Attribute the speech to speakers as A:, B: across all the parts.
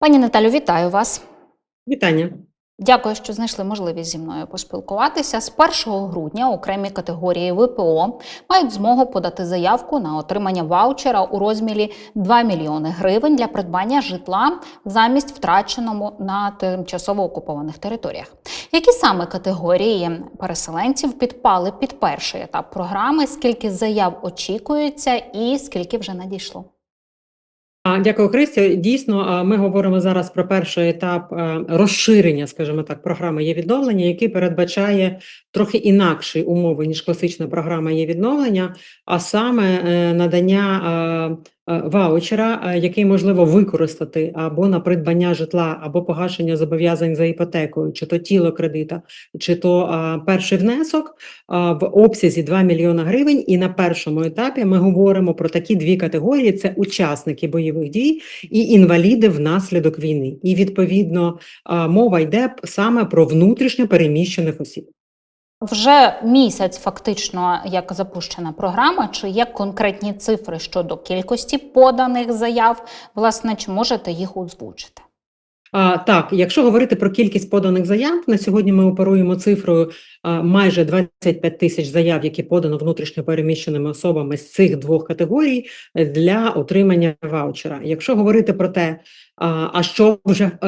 A: Пані Наталю, вітаю вас.
B: Вітання.
A: Дякую, що знайшли можливість зі мною поспілкуватися. З 1 грудня окремі категорії ВПО мають змогу подати заявку на отримання ваучера у розмірі 2 мільйони гривень для придбання житла замість втраченому на тимчасово окупованих територіях. Які саме категорії переселенців підпали під перший етап програми? Скільки заяв очікується, і скільки вже надійшло?
B: Дякую, Христя. Дійсно, ми говоримо зараз про перший етап розширення, скажімо так, програми є відновлення, який передбачає трохи інакші умови, ніж класична програма є відновлення, а саме е, надання ваучера, е, який можливо використати або на придбання житла, або погашення зобов'язань за іпотекою, чи то тіло кредита, чи то а, перший внесок в обсязі 2 мільйона гривень. І на першому етапі ми говоримо про такі дві категорії: це учасники бойових дій і інваліди внаслідок війни. І відповідно мова йде саме про внутрішньо переміщених осіб.
A: Вже місяць фактично як запущена програма. Чи є конкретні цифри щодо кількості поданих заяв? Власне, чи можете їх озвучити?
B: А, так, якщо говорити про кількість поданих заяв, на сьогодні ми оперуємо цифрою а, майже 25 тисяч заяв, які подано внутрішньо переміщеними особами з цих двох категорій для отримання ваучера. Якщо говорити про те, а, що вже е,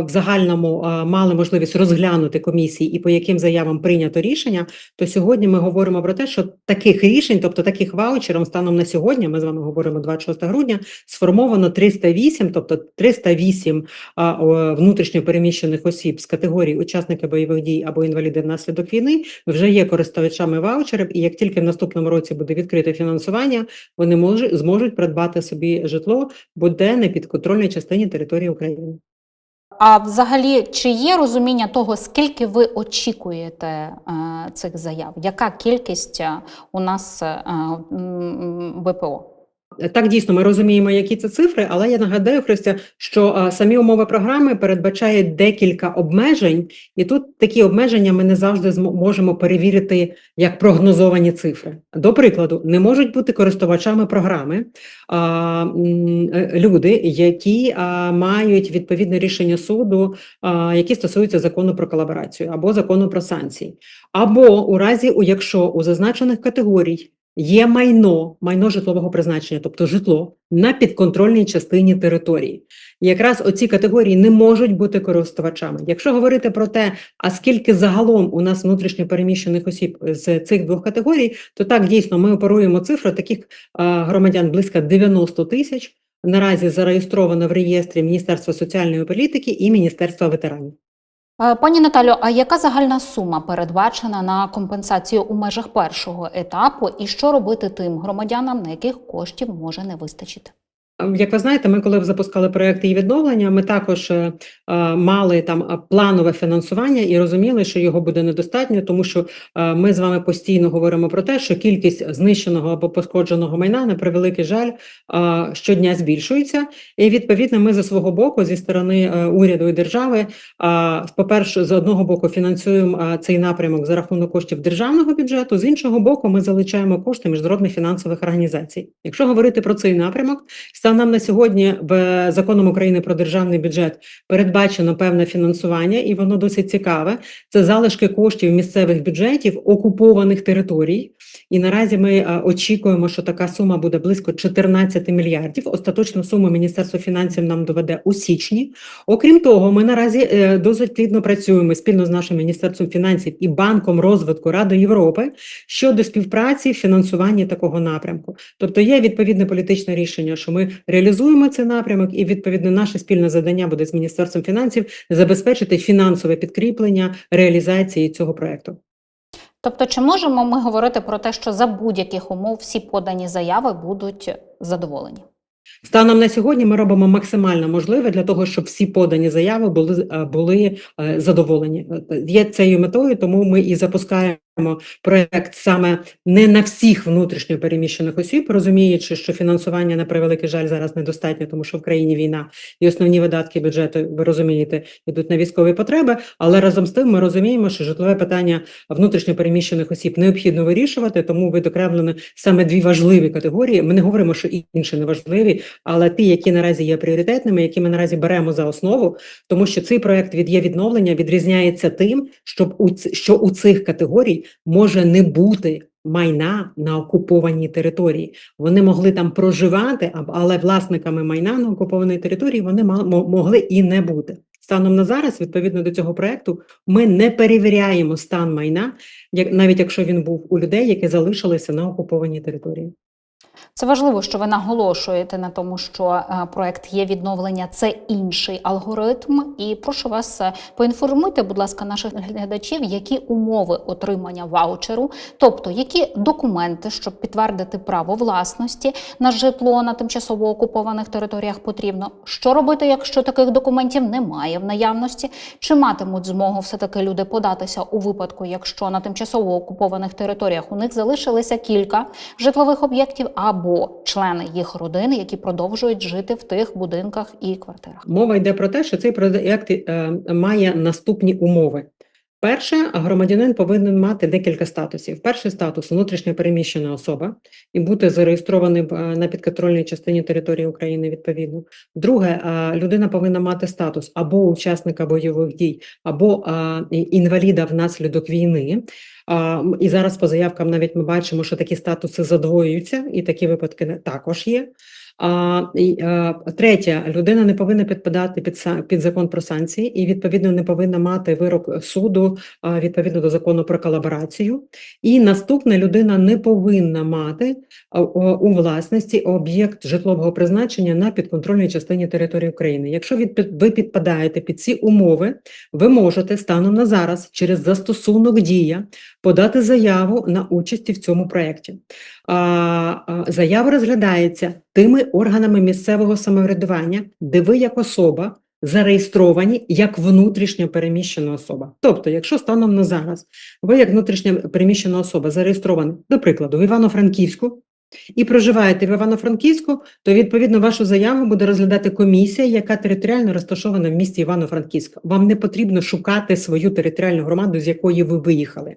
B: в загальному мали можливість розглянути комісії і по яким заявам прийнято рішення, то сьогодні ми говоримо про те, що таких рішень, тобто таких ваучерів, станом на сьогодні, ми з вами говоримо 26 грудня, сформовано 308, тобто 308 а, внутрішньо переміщених осіб з категорії учасники бойових дій або інваліди внаслідок війни вже є користувачами ваучерів, і як тільки в наступному році буде відкрите фінансування, вони можуть зможуть придбати собі житло буде на підконтрольній частині території України.
A: А взагалі, чи є розуміння того, скільки ви очікуєте е, цих заяв? Яка кількість е, у нас е, ВПО?
B: Так, дійсно, ми розуміємо, які це цифри, але я нагадаю, Христя, що самі умови програми передбачають декілька обмежень, і тут такі обмеження ми не завжди змо- можемо перевірити як прогнозовані цифри. До прикладу, не можуть бути користувачами програми а, люди, які а, мають відповідне рішення суду, а, які стосуються закону про колаборацію або закону про санкції, або у разі, якщо у зазначених категорій є майно, майно житлового призначення, тобто житло на підконтрольній частині території. Якраз оці категорії не можуть бути користувачами. Якщо говорити про те, а скільки загалом у нас внутрішньо переміщених осіб з цих двох категорій, то так дійсно ми оперуємо цифру таких а, громадян близько 90 тисяч. Наразі зареєстровано в реєстрі Міністерства соціальної політики і Міністерства ветеранів.
A: Е, Пані Наталю, а яка загальна сума передбачена на компенсацію у межах першого етапу, і що робити тим громадянам, на яких коштів може не вистачити?
B: Ем, Як ви знаєте, ми коли запускали проєкт її відновлення, ми також е, е, мали там е, планове фінансування і розуміли, що його буде недостатньо, тому що е, ми з вами постійно говоримо про те, що кількість знищеного або пошкодженого майна, на превеликий жаль, е, щодня збільшується. І відповідно, ми за свого боку, зі сторони е, уряду і держави, е, по-перше, з одного боку фінансуємо е, цей напрямок за рахунок коштів державного бюджету, з іншого боку, ми залучаємо кошти міжнародних фінансових організацій. Якщо говорити про цей напрямок, Станом на сьогодні в законом України про державний бюджет передбачено певне фінансування, і воно досить цікаве. Це залишки коштів місцевих бюджетів окупованих територій. І наразі ми е, очікуємо, що така сума буде близько 14 мільярдів. Остаточну суму Міністерство фінансів нам доведе у січні. Окрім того, ми наразі е, досить плідно працюємо спільно з нашим міністерством фінансів і банком розвитку Ради Європи щодо співпраці в фінансуванні такого напрямку. Тобто є відповідне політичне рішення, що ми реалізуємо цей напрямок, і відповідно наше спільне завдання буде з міністерством фінансів забезпечити фінансове підкріплення реалізації цього проекту.
A: Тобто, чи можемо ми говорити про те, що за будь-яких умов всі подані заяви будуть задоволені?
B: Станом на сьогодні ми робимо максимально можливе для того, щоб всі подані заяви були, е, були е, задоволені. Е, Є цією метою, тому ми і запускаємо проект саме не на всіх внутрішньо переміщених осіб, розуміючи, що фінансування на превеликий жаль зараз недостатньо, тому що в країні війна і основні видатки бюджету, ви розумієте, йдуть на військові потреби. Але разом з тим ми розуміємо, що житлове питання внутрішньо переміщених осіб необхідно вирішувати, тому відокремлено саме дві важливі категорії. Ми не говоримо, що інші не важливі, але ті, які наразі є пріоритетними, які ми наразі беремо за основу, тому що цей проект від є відновлення відрізняється тим, щоб у що у цих категорій може не бути майна на окупованій території. Вони могли там проживати, але власниками майна на окупованій території вони могли і не бути. Станом на зараз, відповідно до цього проекту, ми не перевіряємо стан майна, як навіть якщо він був у людей, які залишилися на окупованій території.
A: Це важливо, що ви наголошуєте на тому, що е, проект є відновлення, це інший алгоритм. І прошу вас е, поінформуйте, будь ласка, наших глядачів, які умови отримання ваучеру, тобто які документи, щоб підтвердити право власності на житло на тимчасово окупованих територіях потрібно. Що робити, якщо таких документів немає в наявності? Чи матимуть змогу все таки люди податися у випадку, якщо на тимчасово окупованих територіях у них залишилися кілька житлових об'єктів або члени їх родини, які продовжують жити в тих будинках і квартирах.
B: Мова йде про те, що цей проект е, має наступні умови. Перше, громадянин повинен мати декілька статусів. Перший статус внутрішньо переміщена особа і бути зареєстрованим е, на підконтрольній частині території України відповідно. Друге, е, людина повинна мати статус або учасника бойових дій, або е, інваліда внаслідок війни. І зараз по заявкам навіть ми бачимо, що такі статуси задвоюються, і такі випадки також є. А, третє, людина не повинна підпадати під, під закон про санкції і відповідно не повинна мати вирок суду відповідно до закону про колаборацію. І наступне, людина не повинна мати у власності об'єкт житлового призначення на підконтрольній частині території України. Якщо ви підпадаєте під ці умови, ви можете станом на зараз через застосунок дія подати заяву на участі в цьому проєкті. Заява розглядається тими органами місцевого самоврядування, де ви як особа зареєстровані як внутрішньо переміщена особа. Тобто, якщо станом на зараз ви як внутрішньо переміщена особа зареєстровані, до прикладу, в Івано-Франківську, і проживаєте в Івано-Франківську, то відповідно вашу заяву буде розглядати комісія, яка територіально розташована в місті Івано-Франківська. Вам не потрібно шукати свою територіальну громаду, з якої ви виїхали.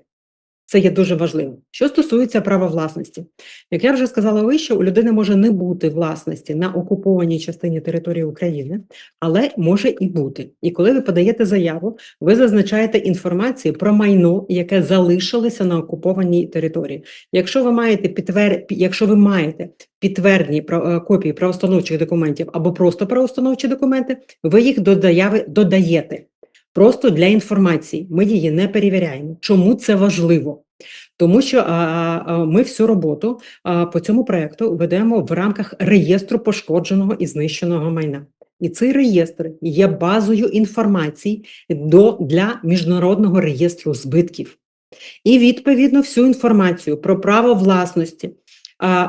B: Це є дуже важливо. Що стосується права власності, як я вже сказала вище, у людини може не бути власності на окупованій частині території України, але може і бути. І коли ви подаєте заяву, ви зазначаєте інформацію про майно, яке залишилося на окупованій території. Якщо ви маєте підтвер... якщо ви маєте підтверджені про- е, копії правоустановчих документів або просто правоустановчі документи, ви їх до заяви додаєте. Просто для інформації. Ми її не перевіряємо. Чому це важливо? Тому що ми всю роботу по цьому проекту ведемо в рамках реєстру пошкодженого і знищеного майна. І цей реєстр є базою інформації до, для міжнародного реєстру збитків. І відповідно всю інформацію про право власності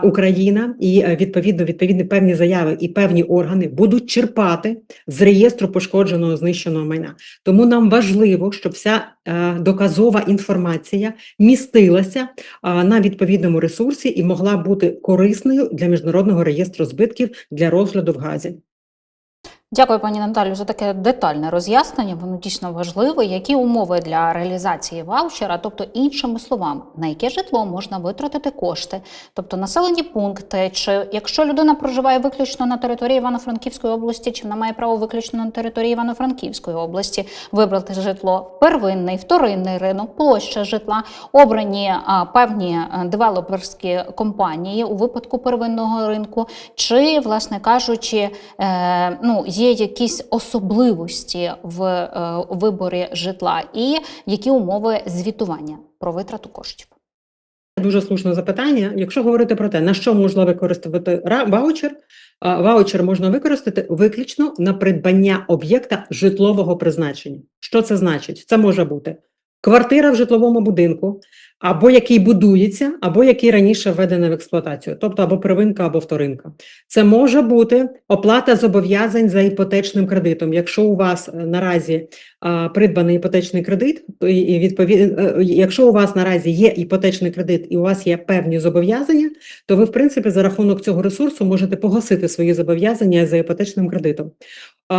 B: Україна і е, відповідно відповідні певні заяви і певні органи будуть черпати з реєстру пошкодженого знищеного майна. Тому нам важливо, щоб вся е, доказова інформація містилася на відповідному ресурсі і могла бути корисною для міжнародного реєстру збитків для розгляду в Газі.
A: Дякую, пані Наталю, за таке детальне роз'яснення. Воно дійсно важливе. Які умови для реалізації ваучера, тобто іншими словами, на яке житло можна витратити кошти, тобто населені пункти, чи якщо людина проживає виключно на території Івано-Франківської області, чи вона має право виключно на території Івано-Франківської області вибрати житло, первинний, вторинний ринок, площа житла, обрані а, певні а, девелоперські компанії у випадку первинного ринку, чи, власне кажучи, е, ну, якісь особливості в е, виборі житла, і які умови звітування про витрату коштів.
B: Дуже слушне запитання. Якщо говорити про те, на що можна використати ваучер, ваучер можна використати виключно на придбання об'єкта житлового призначення. Що це значить? Це може бути квартира в житловому будинку, або який будується, або який раніше введений в експлуатацію, тобто або первинка, або вторинка. Це може бути оплата зобов'язань за іпотечним кредитом. Якщо у вас е, наразі а, придбаний іпотечний кредит, і- і відповідно, якщо у вас наразі є іпотечний кредит і у вас є певні зобов'язання, то ви, в принципі, за рахунок цього ресурсу можете погасити свої зобов'язання за іпотечним кредитом.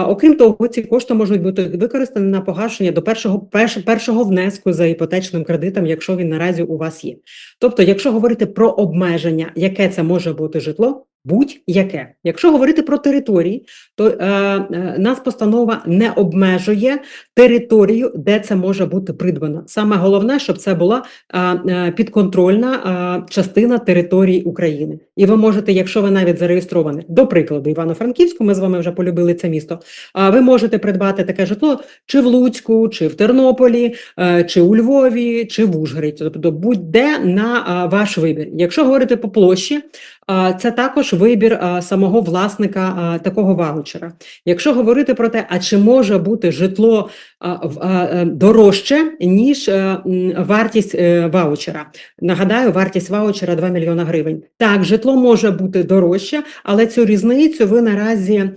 B: Окрім того, ці кошти можуть бути використані на погашення до першого, перш, першого внеску за іпотечним кредитом, якщо він наразі у вас є. Тобто, якщо говорити про обмеження, яке це може бути житло, будь-яке. Якщо говорити про території, то е, е, нас постанова не обмежує територію, де це може бути придбано. Саме головне, щоб це була е, підконтрольна частина території України. І ви можете, якщо ви навіть зареєстровані, до прикладу, Івано-Франківську, ми з вами вже полюбили це місто. А ви можете придбати таке житло чи в Луцьку, чи в Тернополі, е, чи у Львові, чи в Ужгороді, тобто будь-де на ваш вибір. Якщо говорити по площі, це також вибір самого власника такого ваучера. Якщо говорити про те, а чи може бути житло дорожче, ніж е, вартість е, ваучера. Нагадаю, вартість ваучера 2 мільйона гривень. Так, житло може бути дорожче, але цю різницю ви наразі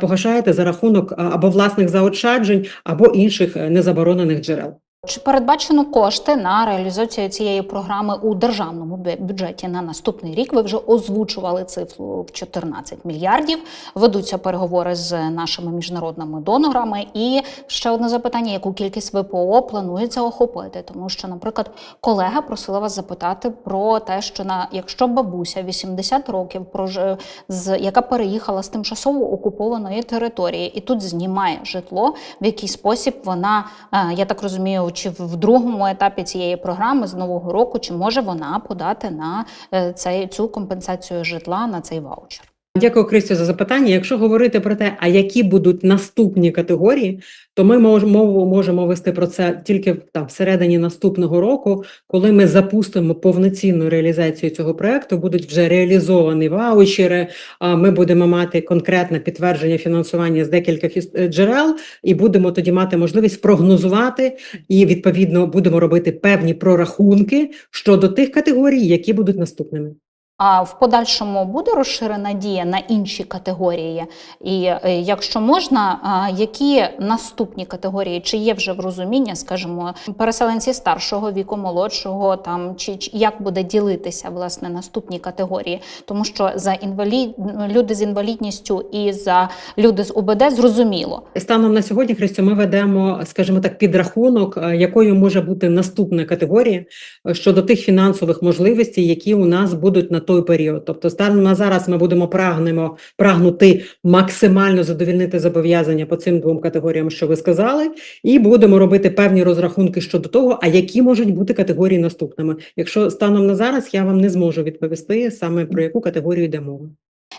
B: погашаєте за рахунок або власних заощаджень, або інших е, незаборонених джерел.
A: Чи передбачено кошти на реалізацію цієї програми у державному бюджеті на наступний рік? Ви вже озвучували цифру в 14 мільярдів. Ведуться переговори з нашими міжнародними донорами. І ще одне запитання: яку кількість ВПО планується охопити? Тому що, наприклад, колега просила вас запитати про те, що на якщо бабуся 80 років прож... з яка переїхала з тимчасово окупованої території, і тут знімає житло, в який спосіб вона, е, я так розумію, чи в другому етапі цієї програми з нового року, чи може вона подати на е, цей цю компенсацію житла на цей ваучер?
B: Дякую, Кристю, за запитання. Якщо говорити про те, а які будуть наступні категорії, то ми мову можемо вести про це тільки там всередині наступного року, коли ми запустимо повноцінну реалізацію цього проекту, будуть вже реалізовані ваучери. а Ми будемо мати конкретне підтвердження фінансування з декількох е, джерел, і будемо тоді мати можливість прогнозувати і відповідно будемо робити певні прорахунки щодо тих категорій, які будуть наступними.
A: А в подальшому буде розширена дія на інші категорії? І е, якщо можна, які наступні категорії, чи є вже в розуміння, скажімо, переселенці старшого віку, молодшого, там чи, чи як буде ділитися власне наступні категорії? Тому що за інвалід люди з інвалідністю і за люди з УБД зрозуміло.
B: Станом на сьогодні, Христю, ми ведемо, скажімо так, підрахунок, е, якою може бути наступна категорія е, щодо тих фінансових можливостей, які у нас будуть на той період. Тобто, станом на зараз ми будемо прагнемо прагнути максимально задовільнити зобов'язання по цим двом категоріям, що ви сказали, і будемо робити певні розрахунки щодо того, а які можуть бути категорії наступними. Якщо станом на зараз я вам не зможу відповісти саме про яку категорію йде мова.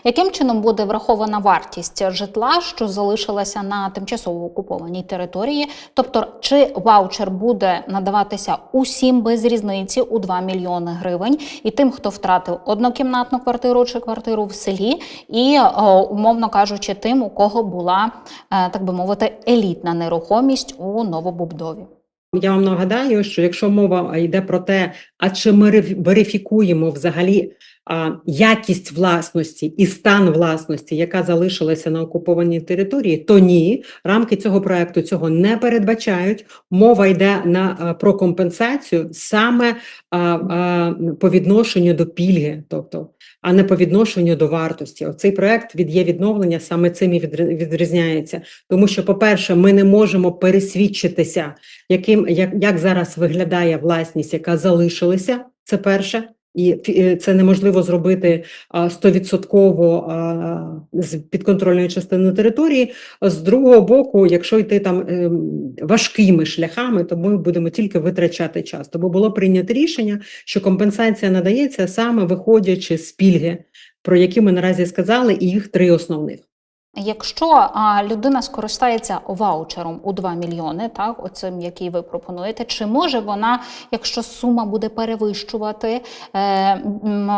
A: Яким чином буде врахована вартість житла, що залишилася на тимчасово окупованій території? Тобто, чи ваучер буде надаватися усім без різниці у 2 мільйони гривень, і тим, хто втратив однокімнатну квартиру чи квартиру в селі, і е, умовно кажучи, тим, у кого була е, так би мовити елітна нерухомість у новобудові?
B: Я вам нагадаю, що якщо мова йде про те, а чи ми верифікуємо взагалі якість власності і стан власності, яка залишилася на окупованій території, то ні, рамки цього проекту цього не передбачають. Мова йде на про компенсацію саме а, а, по відношенню до пільги, тобто, а не по відношенню до вартості. Оцей проект від є відновлення саме цим і відрізняється, тому що, по-перше, ми не можемо пересвідчитися яким як, як зараз виглядає власність, яка залишилася, це перше. І е, це неможливо зробити стовідсотково з підконтрольної частини території. З другого боку, якщо йти там ем, важкими шляхами, то ми будемо тільки витрачати час. Тому було прийнято рішення, що компенсація надається саме виходячи з пільги, про які ми наразі сказали, і їх три основних.
A: Якщо людина скористається ваучером у 2 мільйони, так, оцим, який ви пропонуєте, чи може вона, якщо сума буде перевищувати е,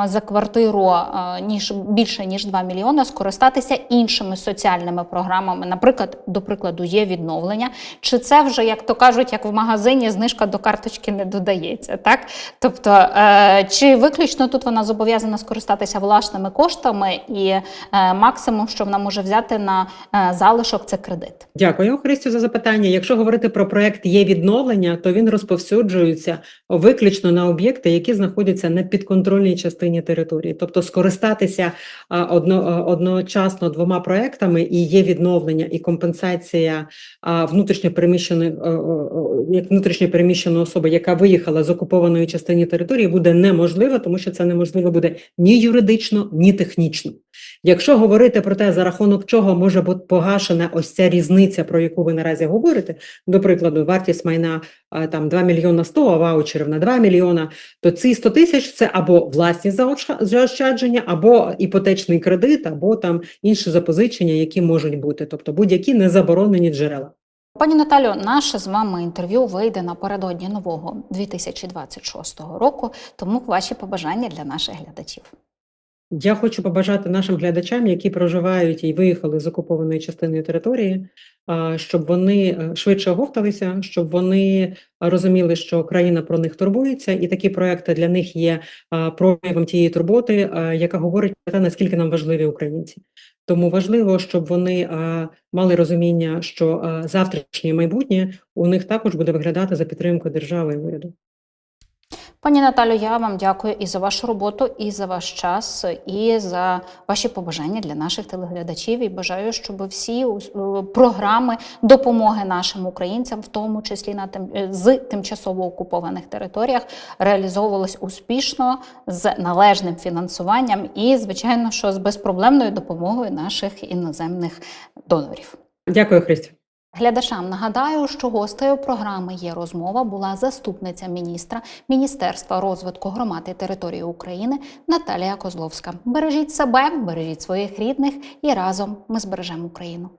A: за квартиру е, ніж більше ніж 2 мільйони, скористатися іншими соціальними програмами, наприклад, до прикладу, є відновлення, чи це вже, як то кажуть, як в магазині знижка до карточки не додається, так? Тобто, е, чи виключно тут вона зобов'язана скористатися власними коштами, і максимум, що вона може взяти на е, залишок, це кредит.
B: Дякую, Христю, за запитання. Якщо говорити про проект є відновлення, то він розповсюджується виключно на об'єкти, які знаходяться на підконтрольній частині території. Тобто скористатися одно, одночасно двома проектами і є відновлення і компенсація а, внутрішньопереміщеної о, о, о, як внутрішньопереміщеної особи, яка виїхала з окупованої частини території, буде неможливо, тому що це неможливо буде ні юридично, ні технічно. Якщо говорити про те, за рахунок чого може бути погашена ось ця різниця, про яку ви наразі говорите, до прикладу, вартість майна там 2 мільйона 100, а ваучерів на 2 мільйона, то ці 100 тисяч це або власні заоща- заощадження, або іпотечний кредит, або там інші запозичення, які можуть бути, тобто будь-які незаборонені джерела.
A: Пані Наталю, наше з вами інтерв'ю вийде напередодні нового 2026 року, тому ваші побажання для наших глядачів.
B: Я хочу побажати нашим глядачам, які проживають і виїхали з окупованої частини території, щоб вони е, швидше оговталися, щоб вони розуміли, що країна про них турбується, і такі проекти для них є проявом тієї турботи, яка говорить про те, наскільки нам важливі українці. Тому важливо, щоб вони мали розуміння, що завтрашнє майбутнє у них також буде виглядати за підтримкою держави і уряду.
A: Пані Наталю, я вам дякую і за вашу роботу, і за ваш час, і за ваші побажання для наших телеглядачів. І бажаю, щоб всі е, програми допомоги нашим українцям, в тому числі на тим е, з тимчасово окупованих територіях, реалізовувались успішно з належним фінансуванням і, звичайно, що з безпроблемною допомогою наших іноземних донорів.
B: Дякую, Христю.
A: Глядачам нагадаю, що гостею програми є розмова була заступниця міністра Міністерства розвитку громад і території України Наталія Козловська. Бережіть себе, бережіть своїх рідних і разом ми збережемо Україну.